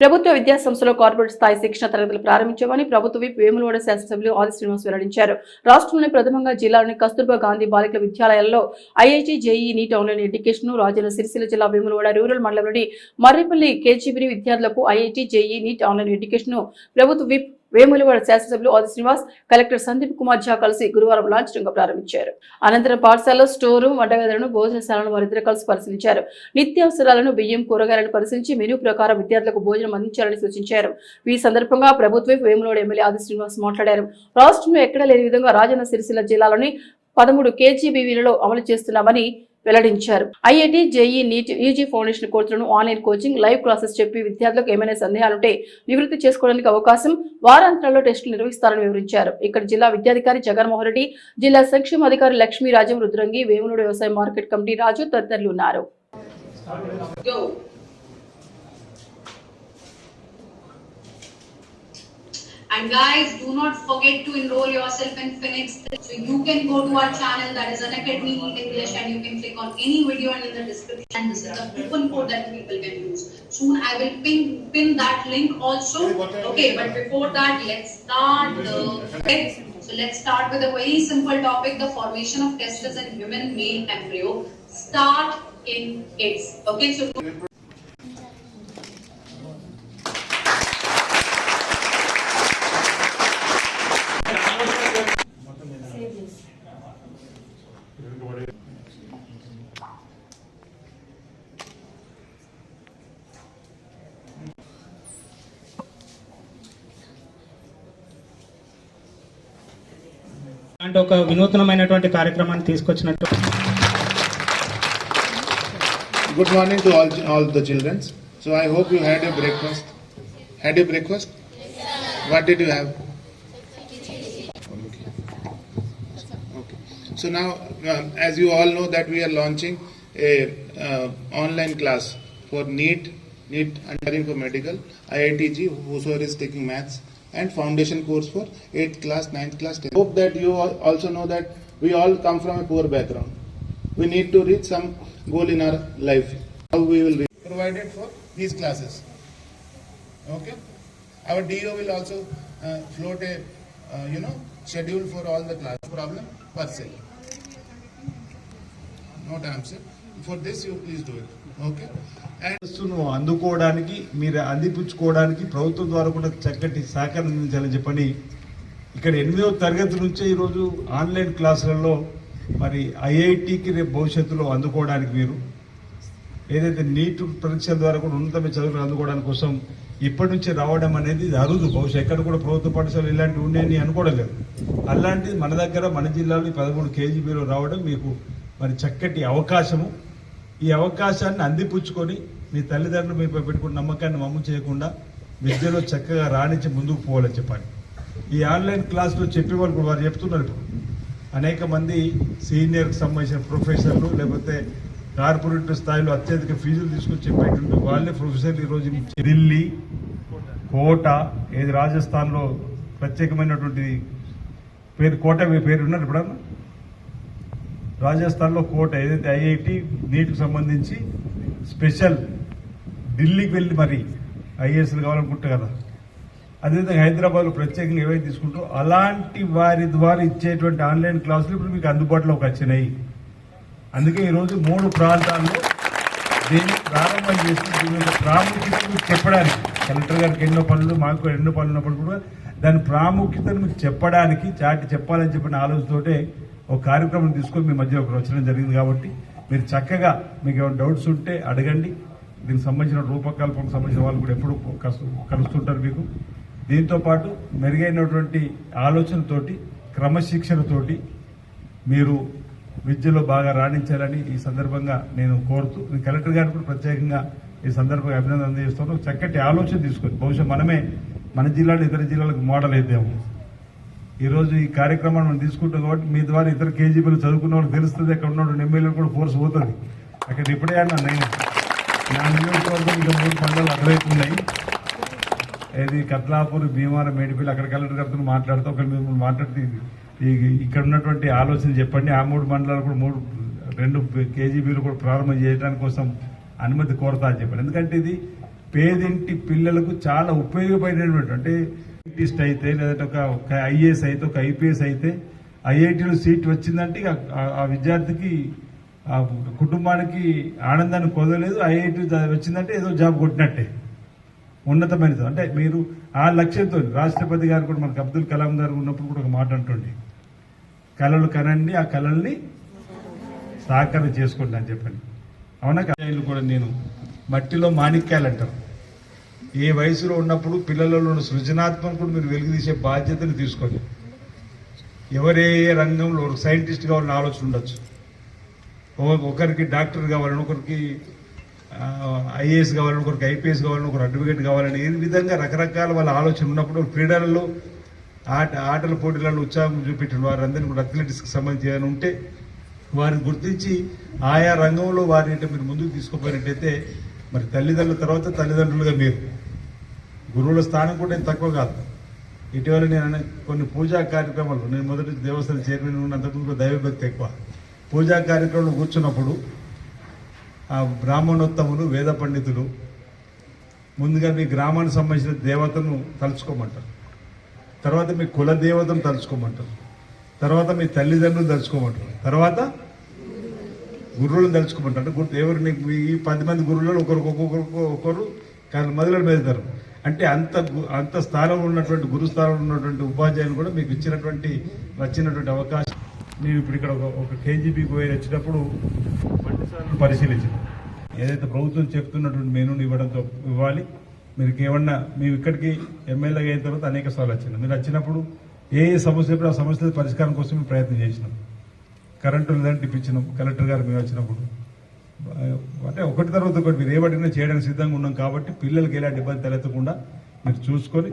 ప్రభుత్వ విద్యా సంస్థలో కార్పొరేట్ స్థాయి శిక్షణ తరగతులు ప్రారంభించామని ప్రభుత్వ విప్ వేములవాడ శాసనసభ్యులు ఆది శ్రీనివాస్ వెల్లడించారు. రాష్ట్రంలోని ప్రథమంగా జిల్లాలోని కస్తూర్బా గాంధీ బాలికల విద్యాలయాల్లో IIT JEE NEET online education Rajanna Sircilla జిల్లా వేములవాడ రూరల్ మండలంలోని మర్రిపల్లి కేజీబిరి విద్యార్థులకు IIT JEE NEET online education ప్రభుత్వ విప్ వేములవాడ శాసనసభ్యులు ఆది శ్రీనివాస్ కలెక్టర్ సందీప్ కుమార్ ఝా కలిసి గురువారం లాంఛనంగా ప్రారంభించారు. అనంతరం పాఠశాల స్టోర్ రూమ్ వంటగదులను భోజనశాలను వారిద్దరు కలిసి పరిశీలించారు. నిత్యావసరాలను బియ్యం కూరగాయలను పరిశీలించి మెనూ ప్రకారం విద్యార్థులకు భోజనం అందించాలని సూచించారు. ఈ సందర్భంగా ప్రభుత్వం వేములవాడ ఎమ్మెల్యే ఆది శ్రీనివాస్ మాట్లాడారు. రాష్ట్రంలో ఎక్కడా లేని విధంగా రాజన్న సిరిసిల్ల జిల్లాలోని పదమూడు కేజీబీవీలలో అమలు చేస్తున్నామని వెల్లడించారు. IIT JEE NEET UG foundation కోర్సులను ఆన్లైన్ కోచింగ్ లైవ్ క్లాసెస్ చెప్పి విద్యార్థులకు ఏమైనా సందేహాలుంటే నివృత్తి చేసుకోవడానికి అవకాశం వారాంతాల్లో టెస్టులు నిర్వహిస్తారని వివరించారు. ఇక్కడ జిల్లా విద్యాధికారి జగన్మోహన్ రెడ్డి జిల్లా సంక్షేమ అధికారి లక్ష్మీరాజం రుద్రంగి వేమునుడు వ్యవసాయ మార్కెట్ కమిటీ రాజు తదితరులు ఉన్నారు. And guys, do not forget to enroll yourself in Phoenix. So you can go to our channel that is an Academy English and you can click on any video and in the description. And this is the coupon code that people can use. Soon I will pin pin that link also. Okay, but before that, let's start the. Okay, so let's start with a very simple topic: the formation of testes in human male embryo. Start in eggs. Okay, so. అంటే ఒక వినూత్నమైనటువంటి కార్యక్రమాన్ని తీసుకొచ్చినట్టు good morning to all all the childrens so I hope you had a breakfast had a breakfast what did you have so నా as you all know that we are launching a online class for NEET NEET అండరింగ్ for medical IIT JEE who's are is taking maths and foundation course for 8th class, 9th class. 10th. Hope that you also know that we all come from a poor background. We need to reach some goal in our life. How we will reach. Provided for these classes. Okay? Our DO will also uh, float a, uh, you know, schedule for all the class. Problem per se. No answer. For for this you please do it okay ను అందుకోవడానికి మీరు అందిపుచ్చుకోవడానికి ప్రభుత్వం ద్వారా కూడా చక్కటి సహకారం అందించాలని చెప్పని ఇక్కడ ఎనిమిదవ తరగతి నుంచే ఈరోజు ఆన్లైన్ క్లాసులలో మరి ఐఐటికి రేపు భవిష్యత్తులో అందుకోవడానికి మీరు ఏదైతే నీట్ పరీక్షల ద్వారా కూడా ఉన్నతమైన చదువులు అందుకోవడానికి కోసం ఇప్పటి నుంచి రావడం అనేది ఇది అరుదు. బహుశా ఎక్కడ కూడా ప్రభుత్వ పాఠశాలలు ఇలాంటివి ఉండేవి అనుకోవడం లేదు. అలాంటిది మన దగ్గర మన జిల్లాలో ఈ పదమూడు కేజీబీలో రావడం మీకు మరి చక్కటి అవకాశము. ఈ అవకాశాన్ని అందిపుచ్చుకొని మీ తల్లిదండ్రులు మీపై పెట్టుకున్న నమ్మకాన్ని మమ్ము చేయకుండా విద్యలో చక్కగా రాణించి ముందుకు పోవాలని చెప్పండి ఈ ఆన్లైన్ క్లాస్లో చెప్పేవాళ్ళు కూడా వారు చెప్తున్నారు ఇప్పుడు. అనేక మంది సీనియర్కి సంబంధించిన ప్రొఫెసర్లు లేకపోతే కార్పొరేట్ స్థాయిలో అత్యధిక ఫీజులు తీసుకొని చెప్పేటువంటి వాళ్ళే ప్రొఫెసర్లు ఈరోజు ఢిల్లీ కోట ఏది రాజస్థాన్లో ప్రత్యేకమైనటువంటి పేరు కోట మీ పేరు ఉన్నారు ఇప్పుడన్నా రాజస్థాన్లో కోట ఏదైతే ఐఐటి నీట్కి సంబంధించి స్పెషల్ ఢిల్లీకి వెళ్ళి మరి ఐఏఎస్లు కావాలనుకుంటా కదా అదేవిధంగా హైదరాబాద్లో ప్రత్యేకంగా ఏవైతే తీసుకుంటారో అలాంటి వారి ద్వారా ఇచ్చేటువంటి ఆన్లైన్ క్లాసులు ఇప్పుడు మీకు అందుబాటులోకి వచ్చినాయి. అందుకే ఈరోజు మూడు ప్రాంతాల్లో దీన్ని ప్రారంభం చేసి దీని యొక్క ప్రాముఖ్యత మీకు చెప్పడానికి కలెక్టర్ గారికి ఎన్నో పనులు మాకు ఎన్నో పనులు ఉన్నప్పుడు కూడా దాని ప్రాముఖ్యతను మీకు చెప్పడానికి చాటి చెప్పాలని చెప్పిన ఆలోచనతోటే ఒక కార్యక్రమం తీసుకొని మీ మధ్య ఒకరు వచ్చడం జరిగింది కాబట్టి మీరు చక్కగా మీకు ఏమైనా డౌట్స్ ఉంటే అడగండి. దీనికి సంబంధించిన రూపకల్పనకు సంబంధించిన వాళ్ళు కూడా ఎప్పుడు కలుస్తుంటారు మీకు. దీంతో పాటు మెరుగైనటువంటి ఆలోచనతోటి క్రమశిక్షణతోటి మీరు విద్యలో బాగా రాణించాలని ఈ సందర్భంగా నేను కోరుతూ నేను కలెక్టర్ గారికి కూడా ప్రత్యేకంగా ఈ సందర్భంగా అభినందన అందజేస్తాను చక్కటి ఆలోచన తీసుకొని బహుశా మనమే మన జిల్లాలో ఇతర జిల్లాలకు మోడల్ అయిద్దాము. ఈరోజు ఈ కార్యక్రమాన్ని మనం తీసుకుంటాం కాబట్టి మీ ద్వారా ఇతర కేజీబీలు చదువుకున్న వాళ్ళు తెలుస్తుంది. అక్కడ ఉన్న ఎమ్మెల్యేలు కూడా ఫోర్స్ పోతుంది. అక్కడ ఇప్పుడే అన్నా నేను నా నియోజకవర్గం ఇంకా మూడు పండుగలు అటువైపు ఉన్నాయి ఏది కత్లాపూర్ భీమవరం మేడిపల్లి అక్కడ కలెక్టర్ గారితో మాట్లాడుతూ ఒకరి మీద మాట్లాడితే ఈ ఇక్కడ ఉన్నటువంటి ఆలోచన చెప్పండి. ఆ మూడు మండలాలు కూడా మూడు రెండు కేజీబీలు కూడా ప్రారంభం చేయడానికి కోసం అనుమతి కోరతా అని చెప్పారు ఎందుకంటే ఇది పేదింటి పిల్లలకు చాలా ఉపయోగపడినటువంటి అంటే సైంటిస్ట్ అయితే లేదంటే ఒక ఐఏఎస్ అయితే ఒక ఐపీఎస్ అయితే ఐఐటీలో సీట్ వచ్చిందంటే ఆ- విద్యార్థికి ఆ కుటుంబానికి ఆనందాన్ని కొదలేదు. ఐఐటి వచ్చిందంటే ఏదో జాబ్ కొట్టినట్టే. ఉన్నతమైనది. అంటే మీరు ఆ లక్ష్యంతో రాష్ట్రపతి గారు కూడా మనకు అబ్దుల్ కలాం గారు ఉన్నప్పుడు కూడా ఒక మాట అంటుండే. కళలు కనండి ఆ కళల్ని సాకారం చేసుకోండి అని చెప్పండి అవునా కాయలు కూడా నేను మట్టిలో మాణిక్యాలు అంటారు. ఏ వయసులో ఉన్నప్పుడు పిల్లలలో ఉన్న సృజనాత్మకుడు మీరు వెలుగుదీసే బాధ్యతను తీసుకోండి ఎవరే రంగంలో ఒక సైంటిస్ట్ కావాలని ఆలోచన ఉండొచ్చు. ఒకరికి డాక్టర్ కావాలని ఒకరికి ఐఏఎస్ కావాలని ఒకరికి ఐపీఎస్ కావాలని ఒకరు అడ్వకేట్ కావాలని ఏ విధంగా రకరకాల వాళ్ళ ఆలోచన ఉన్నప్పుడు క్రీడలలో ఆట ఆటల పోటీలలో ఉత్సాహం చూపెట్టిన వారందరినీ కూడా అథ్లెటిక్స్కి సంబంధించి ఉంటే వారిని గుర్తించి ఆయా రంగంలో వారిని మీరు ముందుకు తీసుకుపోయినట్టయితే మరి తల్లిదండ్రుల తర్వాత తల్లిదండ్రులుగా మీరు. గురువుల స్థానం కూడా నేను తక్కువ కాదు. ఇటీవల నేను అనే కొన్ని పూజా కార్యక్రమాలు నేను మొదటి దేవస్థానం చైర్మన్ ఉన్నంతకు దైవభక్తి ఎక్కువ. పూజా కార్యక్రమంలో కూర్చున్నప్పుడు ఆ బ్రాహ్మణోత్తములు వేద పండితులు ముందుగా మీ గ్రామానికి సంబంధించిన దేవతను తలుచుకోమంటారు. తర్వాత మీ కుల దేవతను తలుచుకోమంటారు. తర్వాత మీ తల్లిదండ్రులు తలుచుకోమంటారు. తర్వాత గురువులను తలుచుకోమంటారు. అంటే గురు ఎవరు నీకు ఈ పది మంది గురువులను ఒకరు ఒక్కొక్కరు ఒకరు కానీ మొదలు పెడతారు అంటే అంత అంత స్థానంలో ఉన్నటువంటి గురుస్థానం ఉన్నటువంటి ఉపాధ్యాయులు కూడా మీకు ఇచ్చినటువంటి వచ్చినటువంటి అవకాశం. నేను ఇప్పుడు ఇక్కడ ఒక ఒక కేజీబీకి పోయి వచ్చినప్పుడు పంటసాలను పరిశీలించాను. ఏదైతే ప్రభుత్వం చెప్తున్నటువంటి మెనూని ఇవ్వడంతో ఇవ్వాలి. మీరు ఏమన్నా మేము ఇక్కడికి ఎమ్మెల్యేగా అయిన తర్వాత అనేక సార్లు వచ్చినాం. మీరు వచ్చినప్పుడు ఏ ఏ సమస్య ఇప్పుడు ఆ సమస్యల పరిష్కారం కోసం మేము ప్రయత్నం చేసినాం. కరెంటు లేదని ఇప్పించినాం కలెక్టర్ గారు మేము వచ్చినప్పుడు అంటే ఒకటి తర్వాత ఒకటి మీరు ఏ పడినా చేయడానికి సిద్ధంగా ఉన్నాం కాబట్టి పిల్లలకి ఎలాంటి ఇబ్బంది తలెత్తకుండా మీరు చూసుకొని